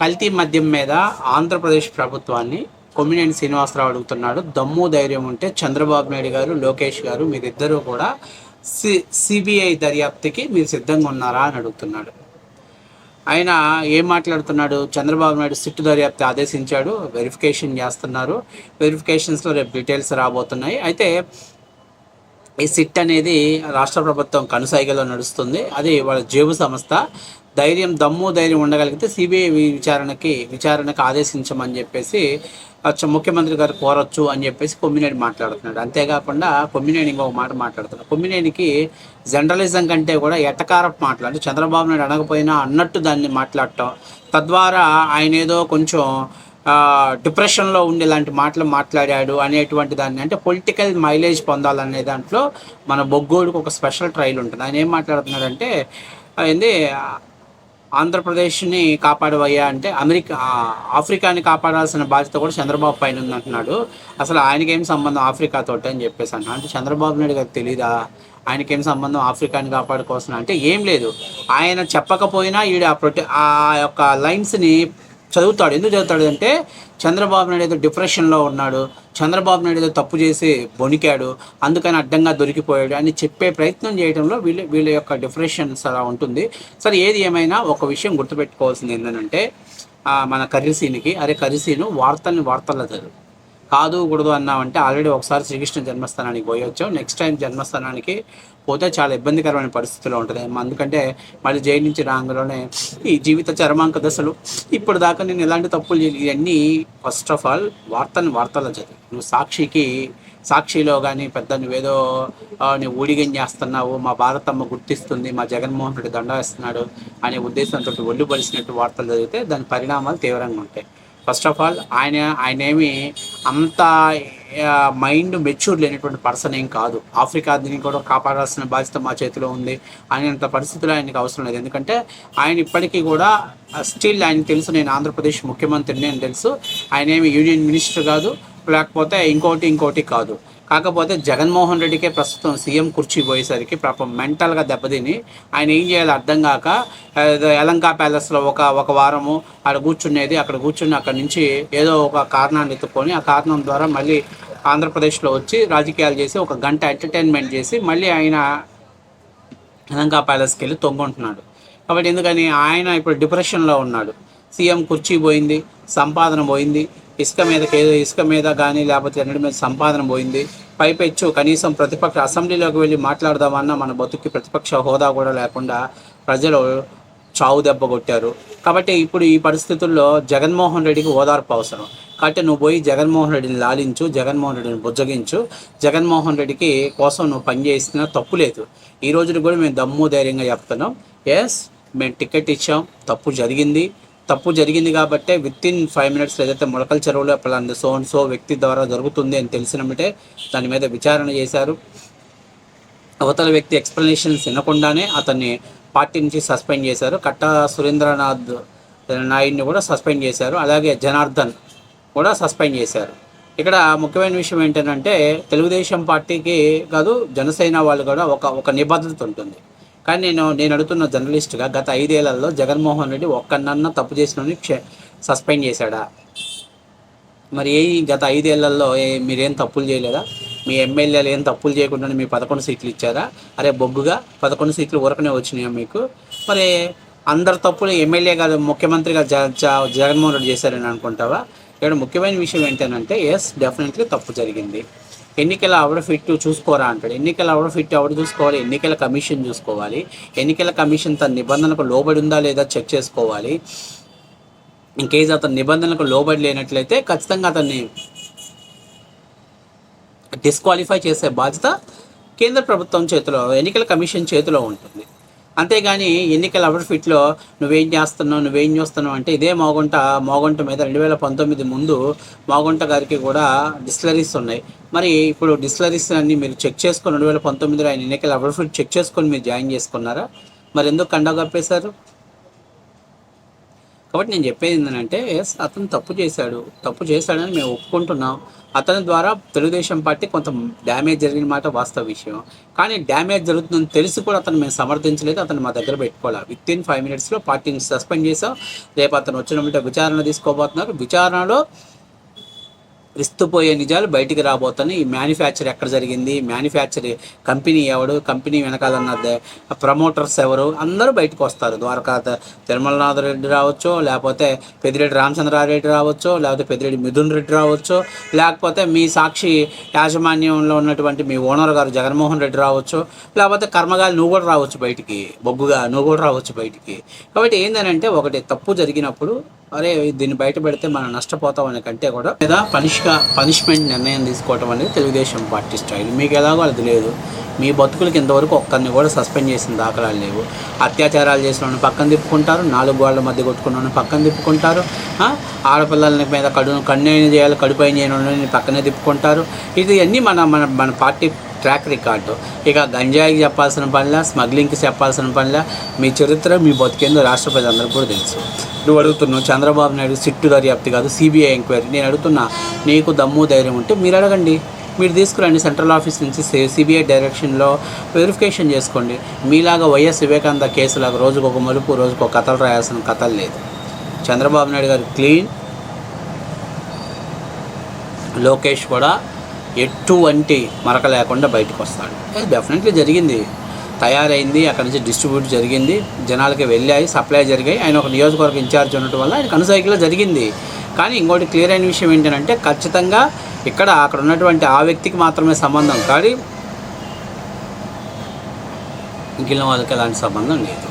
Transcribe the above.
కల్తీ మద్యం మీద ఆంధ్రప్రదేశ్ ప్రభుత్వాన్ని కొమ్మినేని శ్రీనివాసరావు అడుగుతున్నాడు. దమ్ము ధైర్యం ఉంటే చంద్రబాబు నాయుడు గారు లోకేష్ గారు మీరిద్దరూ కూడా సి సిబిఐ దర్యాప్తుకి మీరు సిద్ధంగా ఉన్నారా అని అడుగుతున్నాడు. ఆయన ఏం మాట్లాడుతున్నాడు? చంద్రబాబు నాయుడు సిట్టు దర్యాప్తు ఆదేశించాడు. వెరిఫికేషన్ చేస్తున్నారు. వెరిఫికేషన్స్లో రేపు డీటెయిల్స్ రాబోతున్నాయి. అయితే ఈ సిట్ అనేది రాష్ట్ర ప్రభుత్వం కనుసైగలో నడుస్తుంది. అది వాళ్ళ జేబు సంస్థ. ధైర్యం దమ్ము ధైర్యం ఉండగలిగితే సిబిఐ విచారణకి విచారణకు ఆదేశించమని చెప్పేసి ముఖ్యమంత్రి గారు కోరొచ్చు అని చెప్పేసి కొమ్మినేని మాట్లాడుతున్నాడు. అంతేకాకుండా కొమ్మినేని ఇంకొక మాట మాట్లాడుతున్నాడు. కొమ్మినేనికి జర్నలిజం కంటే కూడా ఎట్టకారపు మాట్లాడు చంద్రబాబు నాయుడు అనకపోయినా అన్నట్టు దాన్ని మాట్లాడటం తద్వారా ఆయన ఏదో కొంచెం డిప్రెషన్లో ఉండేలాంటి మాటలు మాట్లాడాడు అనేటువంటి దాన్ని అంటే పొలిటికల్ మైలేజ్ పొందాలనే దాంట్లో మన బొగ్గోడికి ఒక స్పెషల్ ట్రైల్ ఉంటుంది. ఆయన ఏం మాట్లాడుతున్నాడంటే ఆ, ఏంది ఆంధ్రప్రదేశ్ని కాపాడవయ్యా అంటే అమెరికా ఆఫ్రికాని కాపాడాల్సిన బాధ్యత కూడా చంద్రబాబు పైన ఉంది అంటున్నాడు అసలు ఆయనకేం సంబంధం ఆఫ్రికాతో అని చెప్పేసి అన్నా అంటే చంద్రబాబు నాయుడు గారికి తెలీదా? ఆయనకేం సంబంధం ఆఫ్రికాని కాపాడుకోవాల్సిన అంటే ఏం లేదు. ఆయన చెప్పకపోయినా ఈడ ఆ ప్రొటె ఆ యొక్క లైన్స్ని చదువుతాడు. ఎందుకు చదువుతాడు అంటే చంద్రబాబు నాయుడు ఏదో డిప్రెషన్లో ఉన్నాడు. చంద్రబాబు నాయుడు ఏదో తప్పు చేసి బొనికాడు. అందుకని అడ్డంగా దొరికిపోయాడు అని చెప్పే ప్రయత్నం చేయడంలో వీళ్ళ వీళ్ళ యొక్క డిప్రెషన్స్ అలా ఉంటుంది. సరే ఏది ఏమైనా ఒక విషయం గుర్తుపెట్టుకోవాల్సింది ఏంటంటే మన కర్రీసీనికి అరే కర్రీసీను వార్తల్ని వార్తల్లో చదువు. కాదు కూడదు అన్నామంటే ఆల్రెడీ ఒకసారి శ్రీకృష్ణ జన్మస్థానానికి పోయొచ్చు నెక్స్ట్ టైం జన్మస్థానానికి పోతే చాలా ఇబ్బందికరమైన పరిస్థితిలో ఉంటుంది. ఎందుకంటే మళ్ళీ జైలు నుంచి రాగానే ఈ జీవిత చరమాంక దశలు ఇప్పుడు దాకా నేను ఎలాంటి తప్పులు ఇవన్నీ ఫస్ట్ ఆఫ్ ఆల్ వార్తను వార్తల్లో చదివి. నువ్వు సాక్షికి సాక్షిలో కానీ పెద్ద నువ్వేదో నువ్వు ఊడిగం చేస్తున్నావు మా భారతమ్మ గుర్తిస్తుంది మా జగన్మోహన్ రెడ్డి దండ వేస్తున్నాడు అనే ఉద్దేశంతో ఒళ్ళు పలిసినట్టు వార్తలు చదివితే దాని పరిణామాలు తీవ్రంగా ఉంటాయి. ఫస్ట్ ఆఫ్ ఆల్ ఆయన ఆయన ఏమి అంత మైండ్ మెచ్యూర్ లేనటువంటి పర్సన్ ఏం కాదు. ఆఫ్రికా దీన్ని కూడా కాపాడాల్సిన బాధ్యత మా చేతిలో ఉంది అనేంత పరిస్థితుల్లో ఆయనకి అవసరం లేదు. ఎందుకంటే ఆయన ఇప్పటికీ కూడా స్టిల్ ఆయన తెలుసు నేను ఆంధ్రప్రదేశ్ ముఖ్యమంత్రిని అని తెలుసు. ఆయన ఏమి యూనియన్ మినిస్టర్ కాదు లేకపోతే ఇంకోటి ఇంకోటి కాదు. కాకపోతే జగన్మోహన్ రెడ్డికే ప్రస్తుతం సీఎం కుర్చీ పోయేసరికి పాపం మెంటల్గా దెబ్బతిని ఆయన ఏం చేయాలో అర్థం కాక ఎలంకా యలంకా ప్యాలెస్లో ఒక ఒక వారము అక్కడ కూర్చునేది అక్కడ కూర్చుని అక్కడ నుంచి ఏదో ఒక కారణాన్ని ఎత్తుకొని ఆ కారణం ద్వారా మళ్ళీ ఆంధ్రప్రదేశ్లో వచ్చి రాజకీయాలు చేసి ఒక గంట ఎంటర్టైన్మెంట్ చేసి మళ్ళీ ఆయన యలంకా ప్యాలెస్కి వెళ్ళి తొంగుంటున్నాడు. కాబట్టి ఎందుకని ఆయన ఇప్పుడు డిప్రెషన్లో ఉన్నాడు. సీఎం కుర్చీ పోయింది సంపాదన పోయింది ఇసుక మీద ఏదో ఇసుక మీద కానీ లేకపోతే ఎన్నడి మీద సంపాదన పోయింది. పైపెచ్చు కనీసం ప్రతిపక్ష అసెంబ్లీలోకి వెళ్ళి మాట్లాడదామన్నా మన బతుక్కి ప్రతిపక్ష హోదా కూడా లేకుండా ప్రజలు చావు దెబ్బ కొట్టారు. కాబట్టి ఇప్పుడు ఈ పరిస్థితుల్లో జగన్మోహన్ రెడ్డికి ఓదార్పు అవసరం. కాబట్టి నువ్వు పోయి జగన్మోహన్ రెడ్డిని లాలించు జగన్మోహన్ రెడ్డిని బుజ్జగించు. జగన్మోహన్ రెడ్డికి కోసం నువ్వు పనిచేసిన తప్పు లేదు. ఈ రోజున కూడా మేము దమ్ము ధైర్యంగా చెప్తున్నాం. ఎస్ మేము టికెట్ ఇచ్చాం తప్పు జరిగింది. తప్పు జరిగింది కాబట్టే విత్ ఇన్ ఫైవ్ మినిట్స్ ఏదైతే మొలకల చెరువులో పలానా సో అండ్ సో వ్యక్తి ద్వారా జరుగుతుంది అని తెలిసినప్పుడే దాని మీద విచారణ చేశారు. అవతల వ్యక్తి ఎక్స్ప్లెనేషన్స్ వినకుండానే అతన్ని పార్టీ నుంచి సస్పెండ్ చేశారు. కట్టా సురేంద్రనాథ్ నాయుడిని కూడా సస్పెండ్ చేశారు. అలాగే జనార్దన్ కూడా సస్పెండ్ చేశారు. ఇక్కడ ముఖ్యమైన విషయం ఏంటంటే తెలుగుదేశం పార్టీకి కాదు జనసేన వాళ్ళు కూడా ఒక ఒక నిబద్ధత ఉంటుంది. కానీ నేను నేను అడుగుతున్న జర్నలిస్ట్గా గత ఐదేళ్ళలో జగన్మోహన్ రెడ్డి ఒక్కనన్నా తప్పు చేసిన సస్పెండ్ చేశాడా? మరి ఏ గత ఐదేళ్ళలో ఏ మీరేం తప్పులు చేయలేదా? మీ ఎమ్మెల్యేలు ఏం తప్పులు చేయకుండా మీ పదకొండు సీట్లు ఇచ్చారా? అరే బొగ్గుగా పదకొండు సీట్లు ఊరకనే వచ్చినాయా మీకు? మరి అందరు తప్పులు ఎమ్మెల్యే కాదు ముఖ్యమంత్రిగా జ- జగన్మోహన్ రెడ్డి చేశారని అనుకుంటావా? ఇక్కడ ముఖ్యమైన విషయం ఏంటంటే ఎస్ డెఫినెట్లీ తప్పు జరిగింది. ఎన్నికల ఆవిడ ఫిట్ చూసుకోరా అంటాడు. ఎన్నికల ఆవిడ ఫిట్ ఎవడు చూసుకోవాలి? ఎన్నికల కమిషన్ చూసుకోవాలి. ఎన్నికల కమిషన్ తన నిబంధనలకు లోబడి ఉందా లేదా చెక్ చేసుకోవాలి. ఇంకేజ్ అతని నిబంధనలకు లోబడి లేనట్లయితే ఖచ్చితంగా అతన్ని డిస్క్వాలిఫై చేసే బాధ్యత కేంద్ర ప్రభుత్వం చేతిలో ఎన్నికల కమిషన్ చేతిలో ఉంటుంది. అంతేగాని ఎన్నికల అవుట్ఫిట్లో నువ్వేం చేస్తున్నావు నువ్వేం చేస్తున్నావు అంటే ఇదే మోగుంట మోగుంట మీద రెండు వేల పంతొమ్మిది ముందు మోగుంట గారికి కూడా డిస్లరీస్ ఉన్నాయి. మరి ఇప్పుడు డిస్లరీస్ అన్ని మీరు చెక్ చేసుకొని రెండు వేల పంతొమ్మిదిలో ఆయన ఎన్నికల అవుట్ఫిట్ చెక్ చేసుకొని మీరు జాయిన్ చేసుకున్నారా? మరి ఎందుకు కండగప్పేశారు? కాబట్టి నేను చెప్పేది ఏంటంటే ఎస్ అతను తప్పు చేశాడు. తప్పు చేశాడని మేము ఒప్పుకుంటున్నాం. అతని ద్వారా తెలుగుదేశం పార్టీ కొంత డ్యామేజ్ జరిగిన మాట వాస్తవ విషయం. కానీ డ్యామేజ్ జరుగుతుందని తెలిసి కూడా అతను మేము సమర్థించలేదు. అతను మా దగ్గర పెట్టుకోవాలి. విత్ ఇన్ ఫైవ్ మినిట్స్లో పార్టీని సస్పెండ్ చేసాం రేపు అతను వచ్చిన విచారణ తీసుకోబోతున్నారు. విచారణలో విస్తుపోయే నిజాలు బయటికి రాబోతున్నాయి. ఈ మ్యానుఫ్యాక్చర్ ఎక్కడ జరిగింది? మ్యానుఫ్యాక్చర్ కంపెనీ ఎవడు? కంపెనీ వెనకాలన్న ప్రమోటర్స్ ఎవరు? అందరూ బయటకు వస్తారు. ద్వారకా తిరుమలనాథ రెడ్డి రావచ్చు లేకపోతే పెద్దిరెడ్డి రామచంద్రారెడ్డి రావచ్చు లేకపోతే పెద్దిరెడ్డి మిథున్ రెడ్డి రావచ్చు లేకపోతే మీ సాక్షి యాజమాన్యంలో ఉన్నటువంటి మీ ఓనర్ గారు జగన్మోహన్ రెడ్డి రావచ్చు లేకపోతే కర్మగాలి నువ్వు కూడా రావచ్చు బయటికి బొగ్గుగా నువ్వు కూడా రావచ్చు బయటికి. కాబట్టి ఏంటంటే ఒకటి తప్పు జరిగినప్పుడు అరే దీన్ని బయట పెడితే మనం నష్టపోతాం అనే కంటే కూడా లేదా పనిష్గా పనిష్మెంట్ నిర్ణయం తీసుకోవటం అనేది తెలుగుదేశం పార్టీ స్టైల్. మీకు ఎలాగో అది లేదు. మీ బతుకులకి ఇంతవరకు ఒక్కరిని కూడా సస్పెండ్ చేసిన దాఖలాలు లేవు. అత్యాచారాలు చేసిన వాళ్ళని పక్కన తిప్పుకుంటారు. నాలుగు గోడల మధ్య కొట్టుకున్న వాళ్ళని పక్కన తిప్పుకుంటారు. ఆడపిల్లల మీద కడు కన్నైన చేయాలి కడుపు చేయని వాళ్ళని పక్కనే తిప్పుకుంటారు. ఇది అన్నీ మన మన మన పార్టీ ట్రాక్ రికార్డు ఇక గంజాయికి చెప్పాల్సిన పనిలా స్మగ్లింగ్కి చెప్పాల్సిన పనిలా మీ చరిత్ర మీ బతికేందో రాష్ట్ర ప్రజలందరికీ కూడా తెలుసు. నువ్వు అడుగుతున్నావు చంద్రబాబు నాయుడు సిట్టు దర్యాప్తు కాదు సిబిఐ ఎంక్వైరీ నేను అడుగుతున్నా నీకు దమ్ము ధైర్యం ఉంటే మీరు అడగండి. మీరు తీసుకురండి సెంట్రల్ ఆఫీస్ నుంచి సిబిఐ డైరెక్షన్లో వెరిఫికేషన్ చేసుకోండి. మీలాగా వైఎస్ వివేకానంద కేసులాగా రోజుకు ఒక మలుపు రోజుకు ఒక కథలు రాయాల్సిన కథలు లేదు. చంద్రబాబు నాయుడు గారు క్లీన్. లోకేష్ కూడా ఎటువంటి మరక లేకుండా బయటకు వస్తాడు అది డెఫినెట్లీ జరిగింది. తయారైంది అక్కడ నుంచి డిస్ట్రిబ్యూట్ జరిగింది జనాలకి వెళ్ళాయి సప్లై జరిగాయి. ఆయన ఒక నియోజకవర్గ ఇన్ఛార్జ్ ఉండటం వల్ల ఆయన కనుసైకిలో జరిగింది. కానీ ఇంకోటి క్లియర్ అయిన విషయం ఏంటంటే ఖచ్చితంగా ఇక్కడ అక్కడ ఉన్నటువంటి ఆ వ్యక్తికి మాత్రమే సంబంధం. కానీ మిగిలిన వాళ్ళకి ఎలాంటి సంబంధం లేదు.